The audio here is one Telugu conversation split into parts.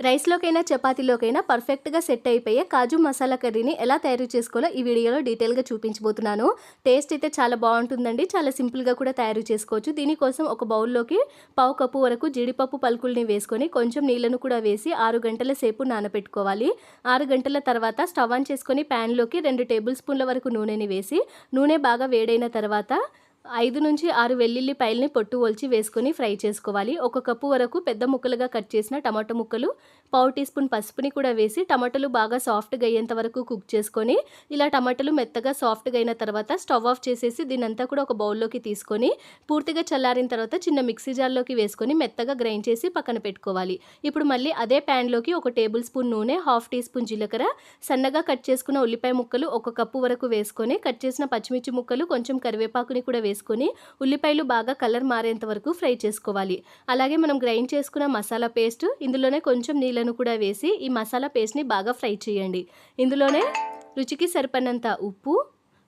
రైస్లోకైనా చపాతీలోకైనా పర్ఫెక్ట్గా సెట్ అయిపోయే కాజు మసాలా కర్రీని ఎలా తయారు చేసుకోవాలో ఈ వీడియోలో డీటెయిల్గా చూపించబోతున్నాను. టేస్ట్ అయితే చాలా బాగుంటుందండి. చాలా సింపుల్గా కూడా తయారు చేసుకోవచ్చు. దీనికోసం ఒక బౌల్లోకి పావు కప్పు వరకు జీడిపప్పు పలుకుల్ని వేసుకొని కొంచెం నీళ్ళను కూడా వేసి ఆరు గంటల సేపు నానబెట్టుకోవాలి ఆరు గంటల తర్వాత స్టవ్ ఆన్ చేసుకొని ప్యాన్లోకి రెండు టేబుల్ స్పూన్ల వరకు నూనెని వేసి నూనె బాగా వేడైన తర్వాత ఐదు నుంచి ఆరు వెల్లుల్లిపాయలని పొట్టు ఒలిచి వేసుకొని ఫ్రై చేసుకోవాలి. ఒక కప్పు వరకు పెద్ద ముక్కలుగా కట్ చేసిన టమాటో ముక్కలు పావు టీ స్పూన్ పసుపుని కూడా వేసి టమాటాలు బాగా సాఫ్ట్గా అయ్యేంత వరకు కుక్ చేసుకొని ఇలా టమాటాలు మెత్తగా సాఫ్ట్గా అయిన తర్వాత స్టవ్ ఆఫ్ చేసేసి దీనంతా కూడా ఒక బౌల్లోకి తీసుకొని పూర్తిగా చల్లారిన తర్వాత చిన్న మిక్సీ జార్లోకి వేసుకొని మెత్తగా గ్రైండ్ చేసి పక్కన పెట్టుకోవాలి. ఇప్పుడు మళ్ళీ అదే ప్యాన్లోకి ఒక టేబుల్ స్పూన్ నూనె హాఫ్ టీ స్పూన్ జీలకర్ర సన్నగా కట్ చేసుకున్న ఉల్లిపాయ ముక్కలు ఒక కప్పు వరకు వేసుకొని కట్ చేసిన పచ్చిమిర్చి ముక్కలు కొంచెం కరివేపాకుని కూడా వేసుకొని ఉల్లిపాయలు బాగా కలర్ మారేంత వరకు ఫ్రై చేసుకోవాలి. అలాగే మనం గ్రైండ్ చేసుకున్న మసాలా పేస్ట్ ఇందులోనే కొంచెం నీళ్ళను కూడా వేసి ఈ మసాలా పేస్ట్ని బాగా ఫ్రై చేయండి. ఇందులోనే రుచికి సరిపడినంత ఉప్పు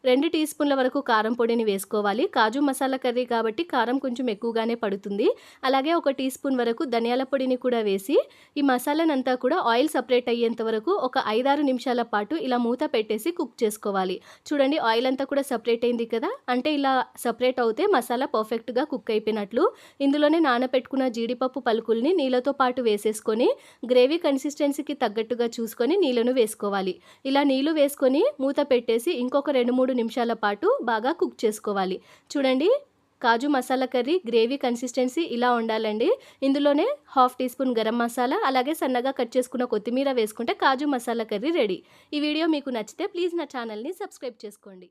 రెండు టీ స్పూన్ల వరకు కారం పొడిని వేసుకోవాలి. కాజు మసాలా కర్రీ కాబట్టి కారం కొంచెం ఎక్కువగానే పడుతుంది. అలాగే ఒక టీ స్పూన్ వరకు ధనియాల పొడిని కూడా వేసి ఈ మసాలానంతా కూడా ఆయిల్ సపరేట్ అయ్యేంత వరకు ఒక ఐదారు నిమిషాల పాటు ఇలా మూత పెట్టేసి కుక్ చేసుకోవాలి. చూడండి ఆయిల్ అంతా కూడా సపరేట్ అయింది కదా? అంటే ఇలా సపరేట్ అవుతే మసాలా పర్ఫెక్ట్గా కుక్ అయిపోయినట్లు. ఇందులోనే నానబెట్టుకున్న జీడిపప్పు పలుకుల్ని నీళ్ళతో పాటు వేసేసుకొని గ్రేవీ కన్సిస్టెన్సీకి తగ్గట్టుగా చూసుకొని నీళ్ళను వేసుకోవాలి. ఇలా నీళ్ళు వేసుకొని మూత పెట్టేసి ఇంకొక రెండు మూడు మూడు నిమిషాల పాటు బాగా కుక్ చేసుకోవాలి. చూడండి kaju masala curry gravy consistency ఇలా ఉండాలండి. ఇందులోనే half teaspoon garam masala అలాగే సన్నగా కట్ చేసుకున్న కొత్తిమీర వేసుకుంటే కాజు మసాలా కర్రీ రెడీ. ఈ వీడియో మీకు నచ్చితే ప్లీజ్ నా ఛానల్ని సబ్స్క్రైబ్ చేసుకోండి.